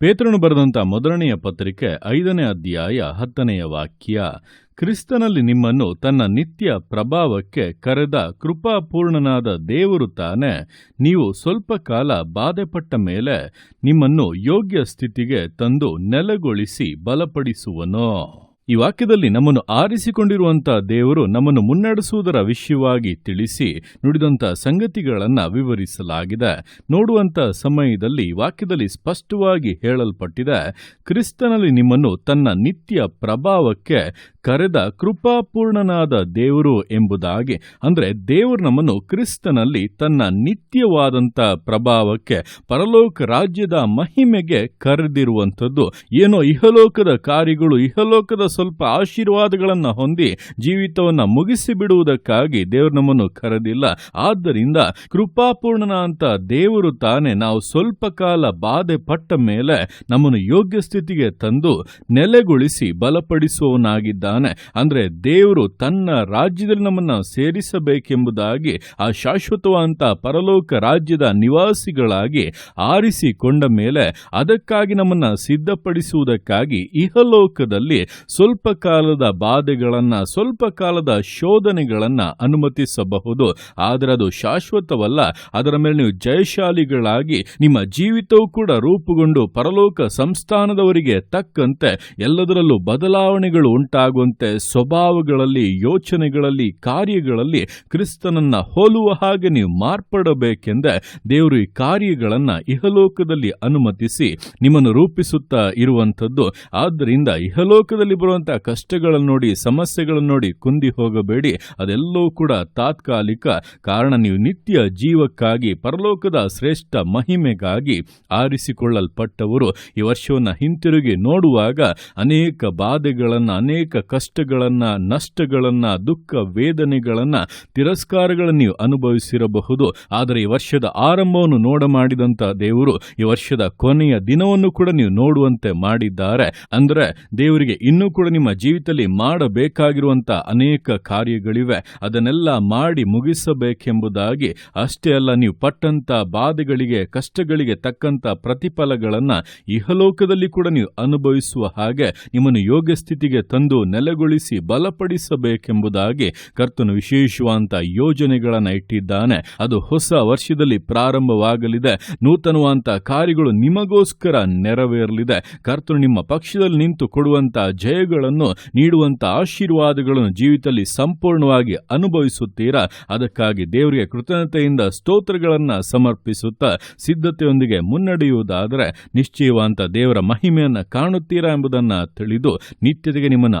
ಪೇತ್ರನು ಬರೆದಂಥ ಮೊದಲನೆಯ ಪತ್ರಿಕೆ ಐದನೇ ಅಧ್ಯಾಯ ಹತ್ತನೆಯ ವಾಕ್ಯ, ಕ್ರಿಸ್ತನಲ್ಲಿ ನಿಮ್ಮನ್ನು ತನ್ನ ನಿತ್ಯ ಪ್ರಭಾವಕ್ಕೆ ಕರೆದ ಕೃಪಾಪೂರ್ಣನಾದ ದೇವರು ತಾನೇ, ನೀವು ಸ್ವಲ್ಪ ಕಾಲ ಬಾಧೆಪಟ್ಟ ಮೇಲೆ ನಿಮ್ಮನ್ನು ಯೋಗ್ಯ ಸ್ಥಿತಿಗೆ ತಂದು ನೆಲೆಗೊಳಿಸಿ ಬಲಪಡಿಸುವನೋ. ಈ ವಾಕ್ಯದಲ್ಲಿ ನಮ್ಮನ್ನು ಆರಿಸಿಕೊಂಡಿರುವಂಥ ದೇವರು ನಮ್ಮನ್ನು ಮುನ್ನಡೆಸುವುದರ ವಿಷಯವಾಗಿ ತಿಳಿಸಿ ನುಡಿದಂಥ ಸಂಗತಿಗಳನ್ನು ವಿವರಿಸಲಾಗಿದೆ. ನೋಡುವಂಥ ಸಮಯದಲ್ಲಿ ವಾಕ್ಯದಲ್ಲಿ ಸ್ಪಷ್ಟವಾಗಿ ಹೇಳಲ್ಪಟ್ಟಿದೆ, ಕ್ರಿಸ್ತನಲ್ಲಿ ನಿಮ್ಮನ್ನು ತನ್ನ ನಿತ್ಯ ಪ್ರಭಾವಕ್ಕೆ ಕರೆದ ಕೃಪಾಪೂರ್ಣನಾದ ದೇವರು ಎಂಬುದಾಗಿ, ಅಂದರೆ ದೇವರು ನಮ್ಮನ್ನು ಕ್ರಿಸ್ತನಲ್ಲಿ ತನ್ನ ನಿತ್ಯವಾದಂಥ ಪ್ರಭಾವಕ್ಕೆ, ಪರಲೋಕ ರಾಜ್ಯದ ಮಹಿಮೆಗೆ ಕರೆದಿರುವಂಥದ್ದು. ಏನೋ ಇಹಲೋಕದ ಕಾರ್ಯಗಳು, ಇಹಲೋಕದ ಸ್ವಲ್ಪ ಆಶೀರ್ವಾದಗಳನ್ನು ಹೊಂದಿ ಜೀವಿತವನ್ನು ಮುಗಿಸಿಬಿಡುವುದಕ್ಕಾಗಿ ದೇವರು ನಮ್ಮನ್ನು ಕರೆದಿಲ್ಲ. ಆದ್ದರಿಂದ ಕೃಪಾಪೂರ್ಣನ ಅಂತ ದೇವರು ತಾನೇ ನಾವು ಸ್ವಲ್ಪ ಕಾಲ ಬಾಧೆ ಪಟ್ಟ ಮೇಲೆ ನಮ್ಮನ್ನು ಯೋಗ್ಯ ಸ್ಥಿತಿಗೆ ತಂದು ನೆಲೆಗೊಳಿಸಿ ಬಲಪಡಿಸುವವನಾಗಿದ್ದಾನೆ. ಅಂದ್ರೆ ದೇವರು ತನ್ನ ರಾಜ್ಯದಲ್ಲಿ ನಮ್ಮನ್ನ ಸೇರಿಸಬೇಕೆಂಬುದಾಗಿ, ಆ ಶಾಶ್ವತವಾದಂಥ ಪರಲೋಕ ರಾಜ್ಯದ ನಿವಾಸಿಗಳಾಗಿ ಆರಿಸಿಕೊಂಡ ಮೇಲೆ ಅದಕ್ಕಾಗಿ ನಮ್ಮನ್ನ ಸಿದ್ಧಪಡಿಸುವುದಕ್ಕಾಗಿ ಇಹಲೋಕದಲ್ಲಿ ಸ್ವಲ್ಪ ಕಾಲದ ಬಾಧೆಗಳನ್ನು, ಸ್ವಲ್ಪ ಕಾಲದ ಶೋಧನೆಗಳನ್ನು ಅನುಮತಿಸಬಹುದು. ಆದರೆ ಅದು ಶಾಶ್ವತವಲ್ಲ. ಅದರ ಮೇಲೆ ನೀವು ಜಯಶಾಲಿಗಳಾಗಿ ನಿಮ್ಮ ಜೀವಿತವೂ ಕೂಡ ರೂಪುಗೊಂಡು ಪರಲೋಕ ಸಂಸ್ಥಾನದವರಿಗೆ ತಕ್ಕಂತೆ ಎಲ್ಲದರಲ್ಲೂ ಬದಲಾವಣೆಗಳು ಉಂಟಾಗುವಂತೆ ಸ್ವಭಾವಗಳಲ್ಲಿ, ಯೋಚನೆಗಳಲ್ಲಿ, ಕಾರ್ಯಗಳಲ್ಲಿ ಕ್ರಿಸ್ತನನ್ನ ಹೋಲುವ ಹಾಗೆ ನೀವು ಮಾರ್ಪಡಬೇಕೆಂದೇ ದೇವರು ಈ ಕಾರ್ಯಗಳನ್ನು ಇಹಲೋಕದಲ್ಲಿ ಅನುಮತಿಸಿ ನಿಮ್ಮನ್ನು ರೂಪಿಸುತ್ತಾ ಇರುವಂಥದ್ದು. ಆದ್ದರಿಂದ ಇಹಲೋಕದಲ್ಲಿ ಬರುವಂತಹ ಕಷ್ಟಗಳನ್ನು ನೋಡಿ, ಸಮಸ್ಯೆಗಳನ್ನು ನೋಡಿ ಕುಂದಿ ಹೋಗಬೇಡಿ. ಅದೆಲ್ಲವೂ ಕೂಡ ತಾತ್ಕಾಲಿಕ ಕಾರಣ. ನೀವು ನಿತ್ಯ ಜೀವಕ್ಕಾಗಿ, ಪರಲೋಕದ ಶ್ರೇಷ್ಠ ಮಹಿಮೆಗಾಗಿ ಆರಿಸಿಕೊಳ್ಳಲ್ಪಟ್ಟವರು. ಈ ವರ್ಷವನ್ನು ಹಿಂತಿರುಗಿ ನೋಡುವಾಗ ಅನೇಕ ಬಾಧೆಗಳನ್ನು, ಅನೇಕ ಕಷ್ಟಗಳನ್ನ, ನಷ್ಟಗಳನ್ನ, ದುಃಖ ವೇದನೆಗಳನ್ನ, ತಿರಸ್ಕಾರಗಳನ್ನು ನೀವು ಅನುಭವಿಸಿರಬಹುದು. ಆದರೆ ಈ ವರ್ಷದ ಆರಂಭವನ್ನು ನೋಡ ಮಾಡಿದಂತ ದೇವರು ಈ ವರ್ಷದ ಕೊನೆಯ ದಿನವನ್ನು ಕೂಡ ನೀವು ನೋಡುವಂತೆ ಮಾಡಿದ್ದಾರೆ. ಅಂದ್ರೆ ದೇವರಿಗೆ ಇನ್ನೂ ಕೂಡ ನಿಮ್ಮ ಜೀವಿತದಲ್ಲಿ ಮಾಡಬೇಕಾಗಿರುವಂತ ಅನೇಕ ಕಾರ್ಯಗಳಿವೆ. ಅದನ್ನೆಲ್ಲ ಮಾಡಿ ಮುಗಿಸಬೇಕೆಂಬುದಾಗಿ ಅಷ್ಟೇ ಅಲ್ಲ, ನೀವು ಪಟ್ಟಂತ ಬಾಧೆಗಳಿಗೆ, ಕಷ್ಟಗಳಿಗೆ ತಕ್ಕಂತ ಪ್ರತಿಫಲಗಳನ್ನ ಇಹಲೋಕದಲ್ಲಿ ಕೂಡ ನೀವು ಅನುಭವಿಸುವ ಹಾಗೆ ನಿಮ್ಮನ್ನು ಯೋಗ್ಯ ಸ್ಥಿತಿಗೆ ತಂದು ನೆಲೆಗೊಳಿಸಿ ಬಲಪಡಿಸಬೇಕೆಂಬುದಾಗಿ ಕರ್ತನು ವಿಶೇಷವಾದಂಥ ಯೋಜನೆಗಳನ್ನು ಇಟ್ಟಿದ್ದಾನೆ. ಅದು ಹೊಸ ವರ್ಷದಲ್ಲಿ ಪ್ರಾರಂಭವಾಗಲಿದೆ. ನೂತನವಾದಂಥ ಕಾರ್ಯಗಳು ನಿಮಗೋಸ್ಕರ ನೆರವೇರಲಿದೆ. ಕರ್ತನು ನಿಮ್ಮ ಪಕ್ಷದಲ್ಲಿ ನಿಂತು ಕೊಡುವಂತ ಜಯಗಳನ್ನು ನೀಡುವಂತ ಆಶೀರ್ವಾದಗಳನ್ನು ಜೀವಿತದಲ್ಲಿ ಸಂಪೂರ್ಣವಾಗಿ ಅನುಭವಿಸುತ್ತೀರಾ? ಅದಕ್ಕಾಗಿ ದೇವರಿಗೆ ಕೃತಜ್ಞತೆಯಿಂದ ಸ್ತೋತ್ರಗಳನ್ನು ಸಮರ್ಪಿಸುತ್ತಾ ಸಿದ್ಧತೆಯೊಂದಿಗೆ ಮುನ್ನಡೆಯುವುದಾದರೆ ನಿಶ್ಚಯವಾದಂಥ ದೇವರ ಮಹಿಮೆಯನ್ನು ಕಾಣುತ್ತೀರಾ ಎಂಬುದನ್ನು ತಿಳಿದು ನಿತ್ಯತೆಗೆ ನಿಮ್ಮನ್ನು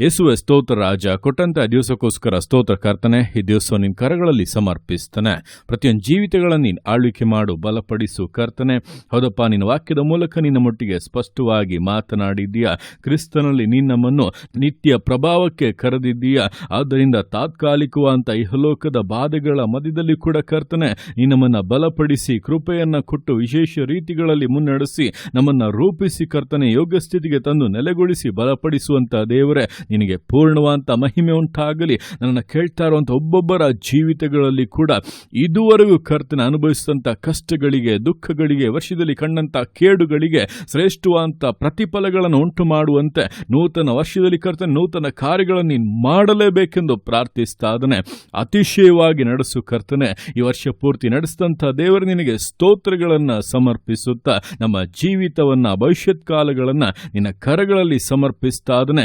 ಯೇಸುವೆ ಸ್ತೋತ್ರ ರಾಜ, ಕೊಟ್ಟಂತ ದಿವಸಕ್ಕೋಸ್ಕರ ಸ್ತೋತ್ರ ಕರ್ತನೆ, ಈ ದಿವಸ ನಿನ್ನ ಕರಗಳಲ್ಲಿ ಸಮರ್ಪಿಸ್ತಾನೆ. ಪ್ರತಿಯೊಂದು ಜೀವಿತಗಳನ್ನು ನೀನು ಆಳ್ವಿಕೆ ಮಾಡು, ಬಲಪಡಿಸು ಕರ್ತನೆ. ಹೌದಪ್ಪ, ನಿನ್ನ ವಾಕ್ಯದ ಮೂಲಕ ನಿನ್ನ ಮಟ್ಟಿಗೆ ಸ್ಪಷ್ಟವಾಗಿ ಮಾತನಾಡಿದ್ದೀಯಾ? ಕ್ರಿಸ್ತನಲ್ಲಿ ನಿನ್ನಮ್ಮನ್ನು ನಿತ್ಯ ಪ್ರಭಾವಕ್ಕೆ ಕರೆದಿದ್ದೀಯಾ? ಆದ್ದರಿಂದ ತಾತ್ಕಾಲಿಕವಾದಂಥ ಇಹಲೋಕದ ಬಾಧೆಗಳ ಮಧ್ಯದಲ್ಲಿ ಕೂಡ ಕರ್ತನೆ ನಿನ್ನಮ್ಮನ್ನ ಬಲಪಡಿಸಿ, ಕೃಪೆಯನ್ನು ಕೊಟ್ಟು ವಿಶೇಷ ರೀತಿಗಳಲ್ಲಿ ಮುನ್ನಡೆಸಿ, ನಮ್ಮನ್ನ ರೂಪಿಸಿ ಕರ್ತನೆ ಯೋಗ್ಯ ಸ್ಥಿತಿಗೆ ತಂದು ನೆಲೆಗೊಳಿಸಿ, ಬಲಪಡಿಸುವಂಥ ದೇವರೇ ನಿನಗೆ ಪೂರ್ಣವಾದಂಥ ಮಹಿಮೆ ಉಂಟಾಗಲಿ. ನನ್ನನ್ನು ಕೇಳ್ತಾ ಇರುವಂಥ ಒಬ್ಬೊಬ್ಬರ ಜೀವಿತಗಳಲ್ಲಿ ಕೂಡ ಇದುವರೆಗೂ ಕರ್ತನ ಅನುಭವಿಸಿದಂಥ ಕಷ್ಟಗಳಿಗೆ, ದುಃಖಗಳಿಗೆ, ವರ್ಷದಲ್ಲಿ ಕಂಡಂಥ ಕೇಡುಗಳಿಗೆ ಶ್ರೇಷ್ಠವಾದಂಥ ಪ್ರತಿಫಲಗಳನ್ನು ಉಂಟು ಮಾಡುವಂತೆ ನೂತನ ವರ್ಷದಲ್ಲಿ ಕರ್ತನ ನೂತನ ಕಾರ್ಯಗಳನ್ನು ನೀನು ಮಾಡಲೇಬೇಕೆಂದು ಪ್ರಾರ್ಥಿಸ್ತಾ ಅದನ್ನೇ ಅತಿಶಯವಾಗಿ ನಡೆಸು ಕರ್ತನೆ. ಈ ವರ್ಷ ಪೂರ್ತಿ ನಡೆಸಿದಂಥ ದೇವರು ನಿನಗೆ ಸ್ತೋತ್ರಗಳನ್ನು ಸಮರ್ಪಿಸುತ್ತಾ, ನಮ್ಮ ಜೀವಿತವನ್ನು, ಭವಿಷ್ಯತ್ ಕಾಲಗಳನ್ನು ನಿನ್ನ ಕರಗಳಲ್ಲಿ ಸಮರ್ಪಿಸ್ತಾ ಅದನ್ನೇ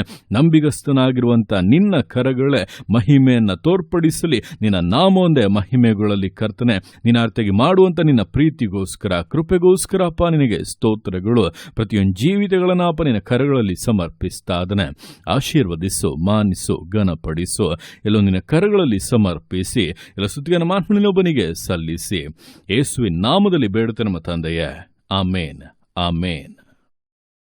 ನಂಬಿಗಸ್ತನಾಗಿರುವಂಥ ನಿನ್ನ ಕರಗಳೇ ಮಹಿಮೆಯನ್ನು ತೋರ್ಪಡಿಸಲಿ. ನಿನ್ನ ನಾಮೊಂದೇ ಮಹಿಮೆಗಳಲ್ಲಿ ಕರ್ತನೆ, ನಿನ್ನ ಅರ್ಥಗೆ ಮಾಡುವಂಥ ನಿನ್ನ ಪ್ರೀತಿಗೋಸ್ಕರ, ಕೃಪೆಗೋಸ್ಕರ ಅಪ್ಪ ನಿನಗೆ ಸ್ತೋತ್ರಗಳು. ಪ್ರತಿಯೊಂದು ಜೀವಿತಗಳನ್ನ ಅಪ್ಪ ನಿನ್ನ ಕರಗಳಲ್ಲಿ ಸಮರ್ಪಿಸ್ತಾ ಆಶೀರ್ವದಿಸು, ಮಾನಿಸು, ಘನಪಡಿಸು. ಎಲ್ಲೋ ನಿನ್ನ ಕರಗಳಲ್ಲಿ ಸಮರ್ಪಿಸಿ, ಎಲ್ಲ ಸುತ್ತಿಗನ ಮಾತನಿನೊಬ್ಬನಿಗೆ ಸಲ್ಲಿಸಿ. ಯೇಸುವಿನ ನಾಮದಲ್ಲಿ ಬೇಡುತ್ತೆ ನಮ್ಮ ತಂದೆಯೇ. ಆಮೇನ್ ಆಮೇನ್.